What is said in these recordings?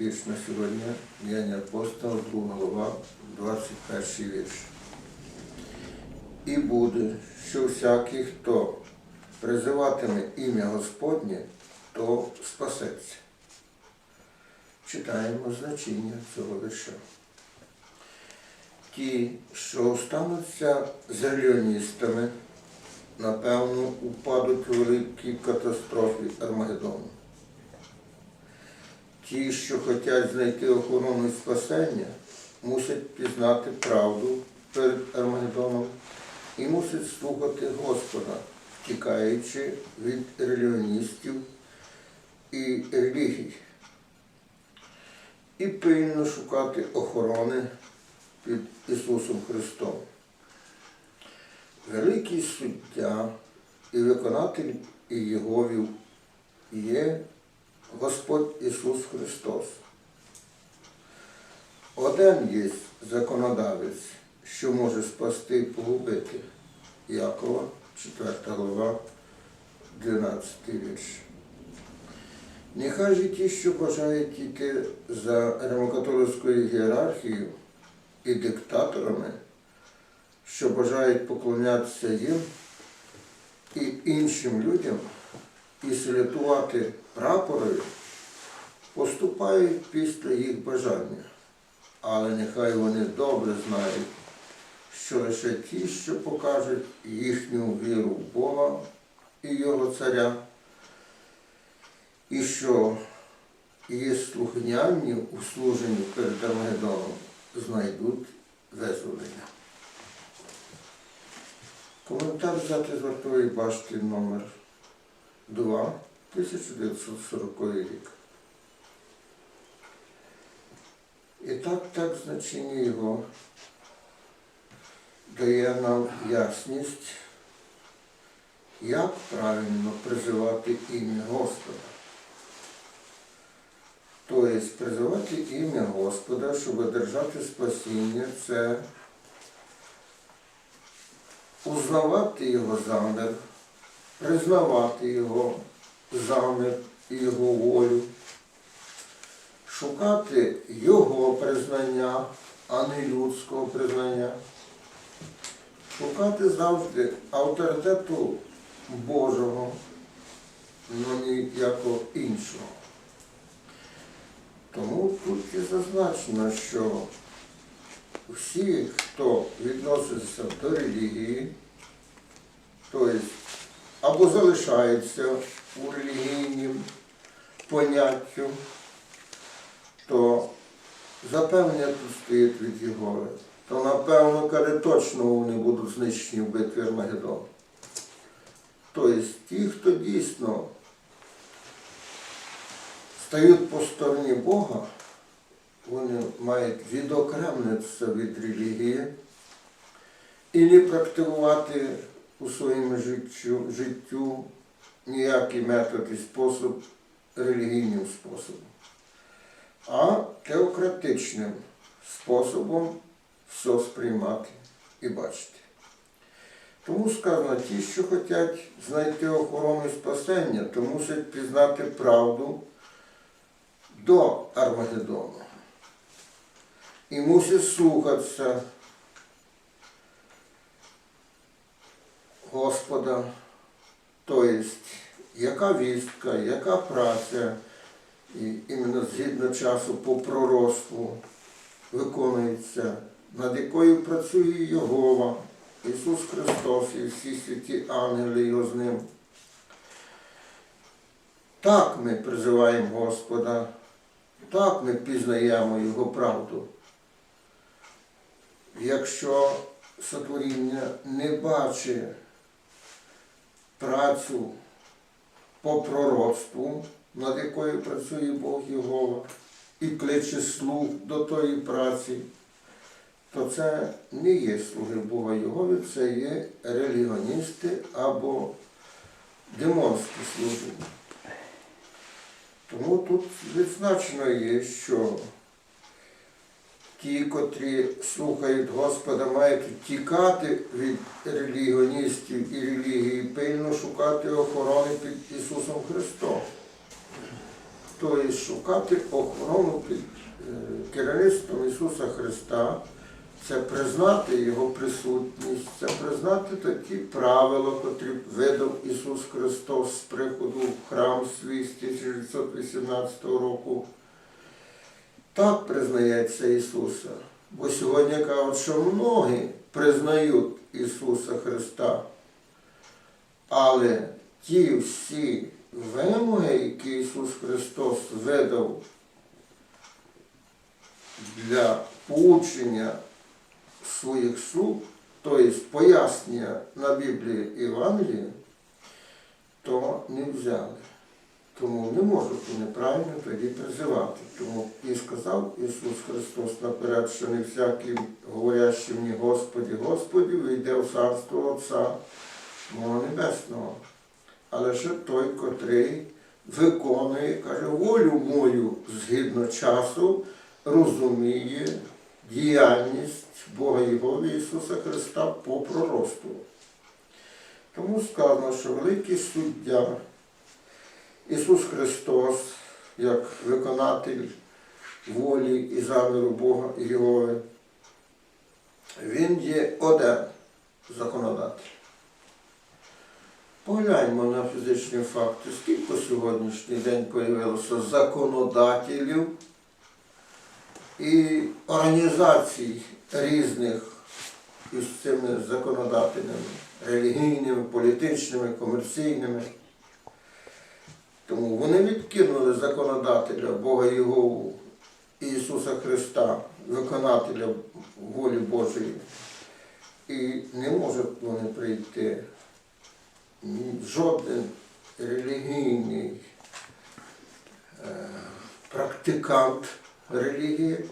Вірш на сьогодні, діяння апостола, 2 глава, 21 вірш. І буде, що всякий, хто призиватиме ім'я Господнє, то спасеться. Читаємо значення цього вірша. Ті, що остануться зеліоністами, напевно, упадуть у великій катастрофі Армагеддону. Ті, що хочуть знайти охорону і спасення, мусять пізнати правду перед Армагеддоном і мусять слухати Господа, втікаючи від релігіоністів і релігій. І пильно шукати охорони під Ісусом Христом. Великий суддя і виконатель Єговів є Господь Ісус Христос. Один є законодавець, що може спасти і погубити. Якова, 4 глава, 12 вірш. Нехай же ті, що бажають йти за римокатолицькою ієрархією і диктаторами, що бажають поклонятися їм і іншим людям, і салютувати прапорою, поступають після їх бажання. Але нехай вони добре знають, що лише ті, що покажуть їхню віру в Бога і Його царя, і що є слухняні у служенні перед Армагеддоном, знайдуть визволення. Коментар взяти з вартової башти номер 2, 1940 рік. І так, так значення його дає нам ясність, як правильно призивати ім'я Господа. Тобто призивати ім'я Господа, щоб одержати спасіння, це узнавати його замір, признавати його замір і його волю, шукати його признання, а не людського признання, шукати завжди авторитету Божого, але ніякого іншого. Тому тут і зазначено, що всі, хто відноситься до релігії, тобто або залишається у релігійнім поняттю, то запевнення тут стоїть від Єгови, то напевно, коли точно вони будуть знищені в битві Армагеддон. Тобто ті, хто дійсно стають по стороні Бога, вони мають відокремитися від релігії і не практикувати у своєму життю, життю ніякий метод і спосіб релігійним способом, а теократичним способом все сприймати і бачити. Тому сказано, ті, що хочуть знайти охорону і спасення, то мусять пізнати правду до Армагеддону. І мусить слухатися Господа, тобто, яка вістка, яка праця, і іменно згідно часу по пророцтву виконується, над якою працює Єгова, Ісус Христос і всі святі ангели його з ним. Так ми призиваємо Господа, так ми пізнаємо Його правду. Якщо сотворіння не бачить працю по пророцтву, над якою працює Бог Єгова, і кличе слуг до тої праці, то це не є слуги Бога Єгови, це є релігіоністи або демонські служби. Тому тут відзначено є, що ті, котрі слухають Господа, мають тікати від релігіоністів і релігії, пильно шукати охорони під Ісусом Христом. тобто шукати охорону під е, керівництвом Ісуса Христа, це признати Його присутність, це признати такі правила, котрі видав Ісус Христос з приходу в храм свій з 1918 року. Так признається Ісуса. Бо сьогодні кажуть, що многі признають Ісуса Христа. Але ті всі вимоги, які Ісус Христос видав для поучення своїх слуг, тобто пояснення на Біблії Євангелії, то не взяли. Тому не можуть вони правильно тоді призивати. Тому і сказав Ісус Христос наперед, що не всякий, говорящий мені Господі, Господі, вийде в царство Отця мого Небесного. Але ще той, котрий виконує, каже, волю мою згідно часу, розуміє діяльність Бога Єгові Ісуса Христа по проросту. Тому сказано, що великий суддя Ісус Христос, як виконатель волі і заміру Бога Єгови, Він є один законодатель. Погляньмо на фізичні факти. Скільки сьогоднішній день появилося законодателів і організацій різних із цими законодателями, релігійними, політичними, комерційними. Тому вони відкинули законодателя Бога Єгову Ісуса Христа, виконателя волі Божої. І не можуть вони прийти жоден релігійний е, практикант релігії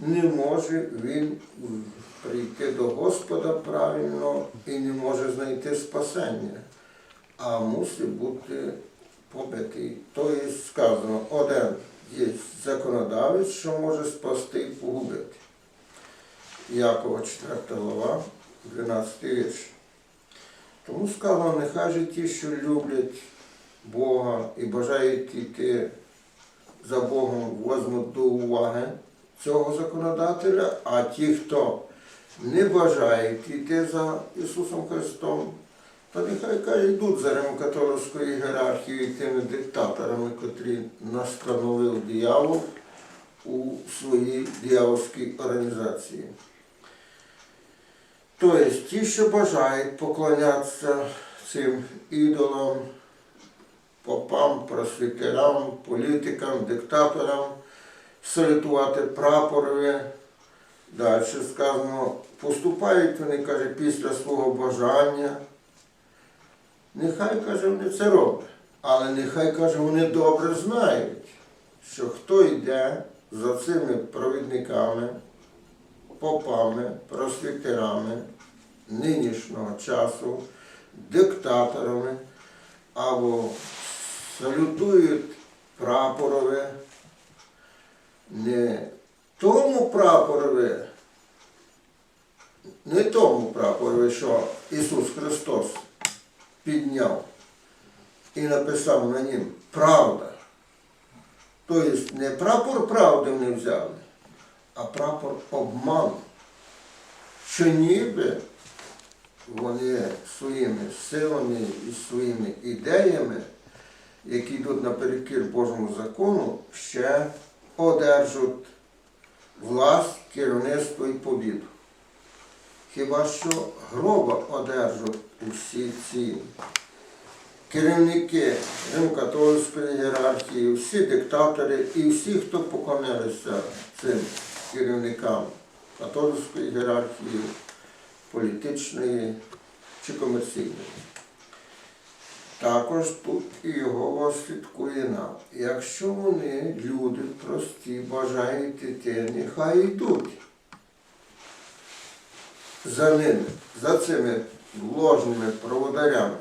не може він прийти до Господа правильно і не може знайти спасення, а мусить бути побитий. Тобто сказано, один є законодавець, що може спасти і погубити. Якова 4 глава, 12 вірш. Тому сказано, нехай же ті, що люблять Бога і бажають йти за Богом, возьмуть до уваги цього законодателя, а ті, хто не бажають йти за Ісусом Христом, то нехай каже, йдуть за римокатолицькою ієрархією і тими диктаторами, котрі настановив диявол у своїй диявольській організації. Тобто ті, що бажають поклонятися цим ідолам, попам, просвітерам, політикам, диктаторам, салютувати прапорові. Далі сказано, поступають вони, каже, після свого бажання. Нехай, каже, вони це роблять. Але нехай, каже, вони добре знають, що хто йде за цими провідниками, попами, просвітерами нинішнього часу, диктаторами або салютують прапорові, не тому прапорові, не тому прапорові, що Ісус Христос підняв і написав на нім правда. Тобто не прапор правди вони взяли, а прапор обману, що ніби вони своїми силами і своїми ідеями, які йдуть наперекір Божому закону, ще одержать власть, керівництво і побіду. Хіба що гроба одержать усі ці керівники римокатолицької ієрархії, всі диктатори і всі, хто поклонялися цим керівникам католицької ієрархії, політичної чи комерційної. Також тут і його слідкує нам. Якщо вони, люди прості, бажають іти, нехай йдуть за ними, за цими ложними проводарями.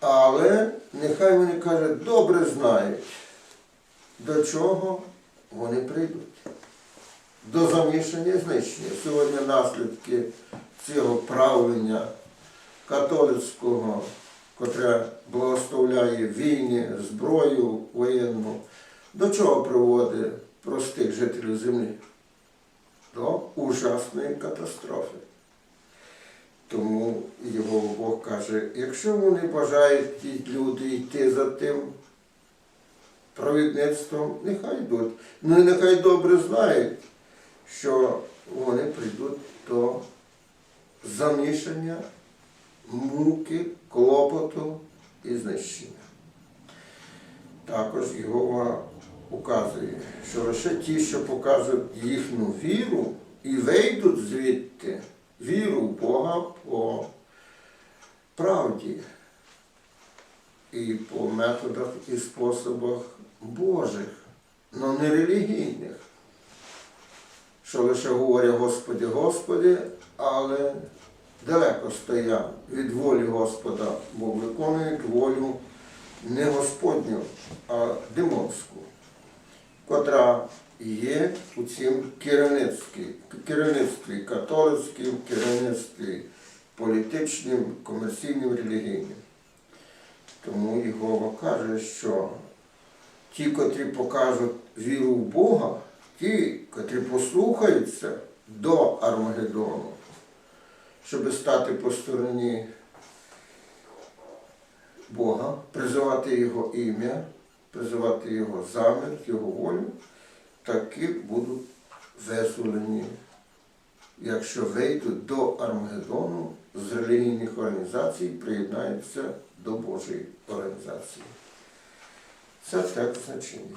Але нехай вони кажуть, добре знають, до чого вони прийдуть. До замішання і знищення. Сьогодні наслідки цього правлення католицького котре благословляє війни, зброю воєнну, до чого приводить простих жителів землі? До ужасної катастрофи. Тому його Бог каже, якщо вони бажають ті люди йти за тим провідництвом, нехай йдуть. Ну і нехай добре знають, що вони прийдуть до замішання, муки, клопоту і знищення. Також Єгова указує, що лише ті, що покажуть їхню віру і вийдуть звідти, віру в Бога по правді і по методах і способах Божих, але не релігійних, що лише говорять Господи, Господи, але далеко стоять від волі Господа, бо виконують волю не Господню, а демонську, котра є у цім керівництві, керівництві католицьким, керівництві політичним, комерційним, релігійним. Тому Єгова каже, що ті, котрі покажуть віру в Бога, ті, котрі послухаються до Армагеддону, щоб стати по стороні Бога, призивати Його ім'я, призивати Його замір, Його волю, такі будуть виселені, якщо вийдуть до Армагеддону з релігійних організацій, приєднаються до Божої організації. Це так значення.